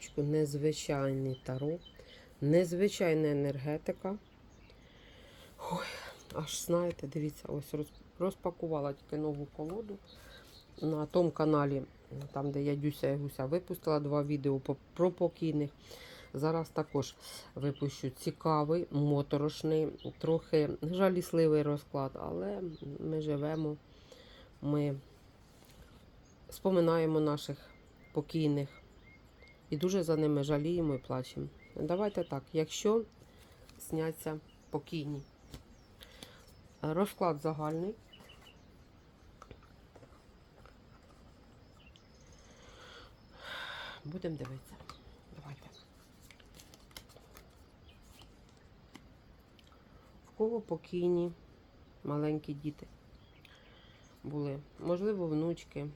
таробчику незвичайний таро, незвичайна енергетика. Ой, аж знаєте, дивіться, ось роз- розпакувала тільки нову колоду на тому каналі, там, де я Дюся і Гуся випустила два відео про покійних. Зараз також випущу цікавий, моторошний, трохи жалісливий розклад, але ми живемо, ми споминаємо наших покійних і дуже за ними жаліємо і плачемо. Давайте так, якщо сняться покійні. Розклад загальний. Будемо дивитися. Давайте. В кого покійні маленькі діти були? Можливо, внучки.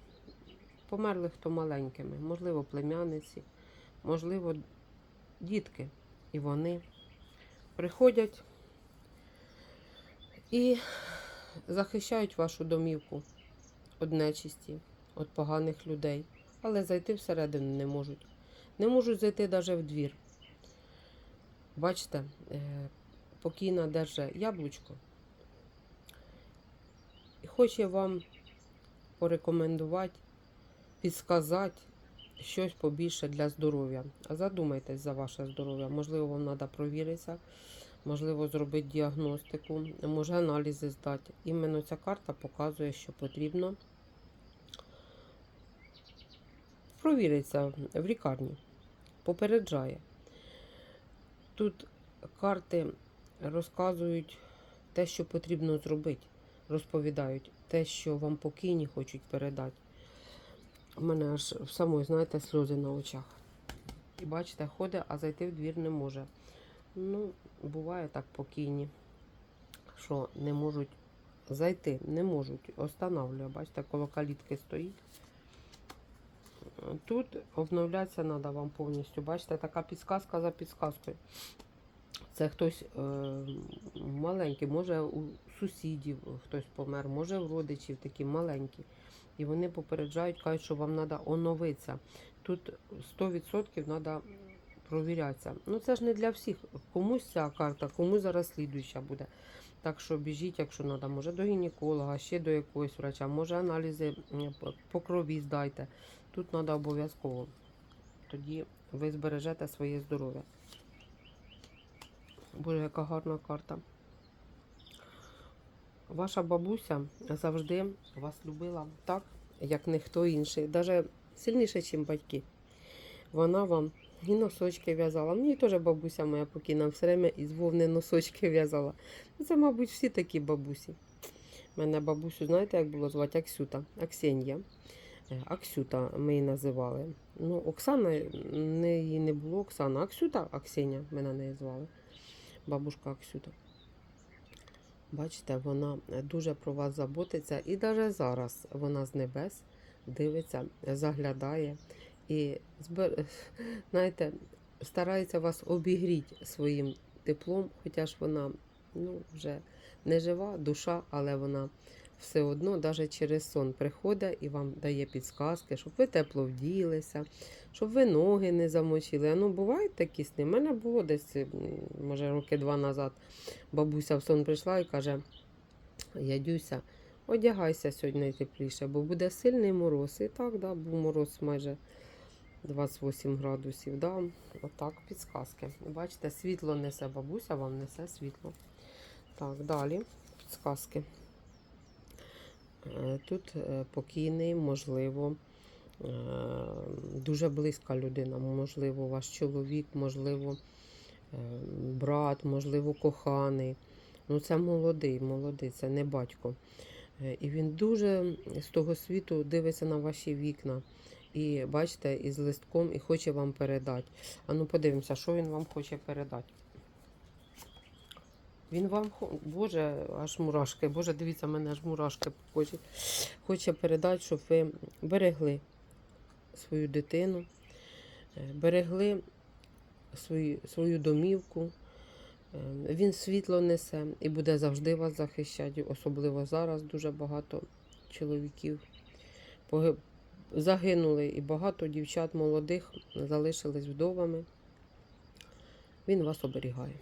Померли хто маленькими, можливо, племянниці, можливо, дітки. І вони приходять і захищають вашу домівку від нечисті, від поганих людей. Але зайти всередину не можуть. Не можуть зайти навіть в двір. Бачите, е, покійна держа яблучко. Хоче вам порекомендувати, підсказати щось побільше для здоров'я. Задумайтесь за ваше здоров'я. Можливо, вам треба провіритися, можливо, зробити діагностику, може аналізи здати. Іменно ця карта показує, що потрібно провіриться в лікарні, попереджає. Тут карти розказують те, що потрібно зробити, розповідають те, що вам покійні хочуть передати. У мене аж в самої, знаєте, сльози на очах. І бачите, ходить, а зайти в двір не може. Ну, буває так покійні, що не можуть зайти, не можуть. Останавлює. Бачите, коло калітки стоїть. Тут обновлятися треба вам повністю. Бачите, така підсказка за підсказкою. Це хтось е, маленький, може у сусідів хтось помер, може у родичів такі маленькі. І вони попереджають, кажуть, що вам треба оновитися. Тут 100% треба провірятися. Ну це ж не для всіх. Комусь ця карта, комусь зараз слідуюча буде. Так що біжіть, якщо треба, може до гінеколога, ще до якогось врача, може аналізи по- крові здайте. Тут треба обов'язково. Тоді ви збережете своє здоров'я. Боже, яка гарна карта. Ваша бабуся завжди вас любила так, як ніхто інший. Навіть сильніше, ніж батьки. Вона вам і носочки в'язала. Мені теж бабуся моя покійна все время із вовни носочки в'язала. Ну, Це, мабуть, всі такі бабусі. Мене бабусю, знаєте, як було звати? Аксюта, Аксенія. Е, Аксюта ми її називали. Ну, Оксана, не, її не було Оксана. Аксюта, Аксеня мене не звали. Бабушка Аксюта. Бачите, вона дуже про вас заботиться. І навіть зараз вона з небес дивиться, заглядає і знаєте, старається вас обігріти своїм теплом, хоча ж вона ну, вже не жива душа, але вона все одно, навіть через сон приходить і вам дає підсказки, щоб ви тепло вділися, щоб ви ноги не замочили. А ну, бувають такі сни. У мене було десь, може, роки два назад. Бабуся в сон прийшла і каже: Ядюся, одягайся сьогодні тепліше, бо буде сильний мороз. І так, да, був мороз майже 28 градусів. Да? Отак, підсказки. Бачите, світло несе бабуся, вам несе світло. Так, далі підсказки. Е, Тут е, покійний, можливо, е, дуже близька людина, можливо, ваш чоловік, можливо, брат, можливо, коханий. Ну, це молодий, молодий, це не батько. І він дуже з того світу дивиться на ваші вікна. І бачите, із листком і хоче вам передати. А ну подивимося, що він вам хоче передати. Він вам, Боже, аж мурашки. Боже, дивіться, мене аж мурашки кожі. Хоче передати, щоб ви берегли свою дитину, е, берегли свою, свою домівку. Е, Він світло несе і буде завжди вас захищати. Особливо зараз дуже багато чоловіків загинули і багато дівчат молодих залишились вдовами. Він вас оберігає.